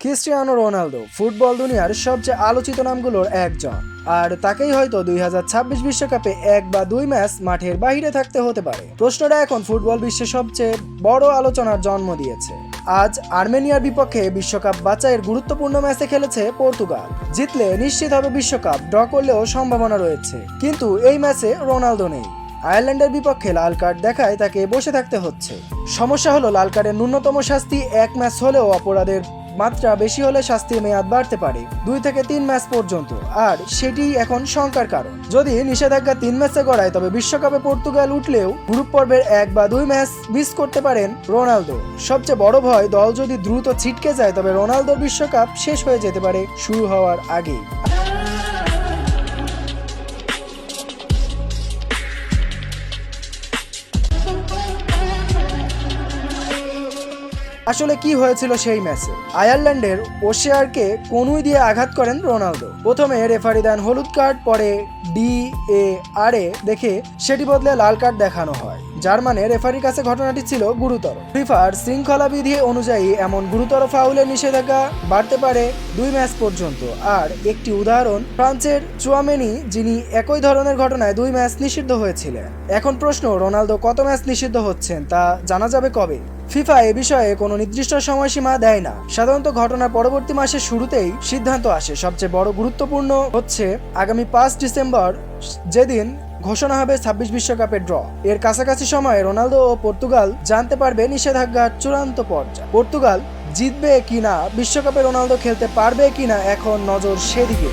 Cristiano Ronaldo, football দুনিয়ার সবচেয়ে আলোচিত নামগুলোর একজন। আর তাকেই হয়তো দুই হাজার ছাব্বিশ বিশ্বকাপে এক বা দুই ম্যাচ মাঠের বাইরে থাকতে হতে পারে। প্রশ্নটা এখন ফুটবল বিশ্বের সবচেয়ে বড় আলোচনার জন্ম দিয়েছে। আজ আর্মেনিয়ার বিপক্ষে বিশ্বকাপ বাছাইয়ের গুরুত্বপূর্ণ ম্যাচে খেলেছে পর্তুগাল। জিতলে নিশ্চিত হবে বিশ্বকাপ, ড্র করলেও সম্ভাবনা রয়েছে। কিন্তু এই ম্যাচে রোনালদো নেই। আয়ারল্যান্ডের বিপক্ষে লাল কার্ড দেখায় তাকে বসে থাকতে হচ্ছে। সমস্যা হলো লাল কার্ডের ন্যূনতম শাস্তি এক ম্যাচ হলেও অপরাধের মাত্রা বেশি হলে শাস্তির মেয়াদ বাড়তে পারে দুই থেকে তিন ম্যাচ পর্যন্ত। আর সেটি এখন শঙ্কার কারণ। যদি নিষেধাজ্ঞা তিন ম্যাচে গড়ায়, তবে বিশ্বকাপে পর্তুগাল উঠলেও গ্রুপ পর্বের এক বা দুই ম্যাচ মিস করতে পারেন রোনালদো। সবচেয়ে বড় ভয়, দল যদি দ্রুত ছিটকে যায়, তবে রোনালদোর বিশ্বকাপ শেষ হয়ে যেতে পারে শুরু হওয়ার আগেই। আসলে কি হয়েছিল সেই ম্যাচে? আয়ারল্যান্ডের ওশেয়ারকে কনুই দিয়ে আঘাত করেন রোনালদো। প্রথমে রেফারি দেন হলুদ কার্ড, পরে ডি এ আর এ দেখে সেটি বদলে লাল কার্ড দেখানো হয়। যার মানে রেফারির কাছে ঘটনাটি ছিল গুরুতর। ফিফার শৃঙ্খলা বিধি অনুযায়ী এমন গুরুতর ফাউলের নিষেধাজ্ঞা বাড়তে পারে দুই ম্যাচ পর্যন্ত। আর একটি উদাহরণ, ফ্রান্সের চুয়ামেনি, যিনি একই ধরনের ঘটনায় দুই ম্যাচ নিষিদ্ধ হয়েছিলেন। এখন প্রশ্ন, রোনালদো কত ম্যাচ নিষিদ্ধ হচ্ছেন তা জানা যাবে কবে? ফিফা এ বিষয়ে কোনো নির্দিষ্ট সময়সীমা দেয় না। সাধারণত ঘটনার পরবর্তী মাসের শুরুতেই সিদ্ধান্ত আসে। সবচেয়ে বড় গুরুত্বপূর্ণ হচ্ছে আগামী পাঁচ ডিসেম্বর, যেদিন ঘোষণা হবে ছাব্বিশ বিশ্বকাপের ড্র। এর কাছাকাছি সময়ে রোনালদো ও পর্তুগাল জানতে পারবে নিষেধাজ্ঞার চূড়ান্ত পর্যায়ে। পর্তুগাল জিতবে কিনা, বিশ্বকাপে রোনালদো খেলতে পারবে কিনা, এখন নজর সেদিকে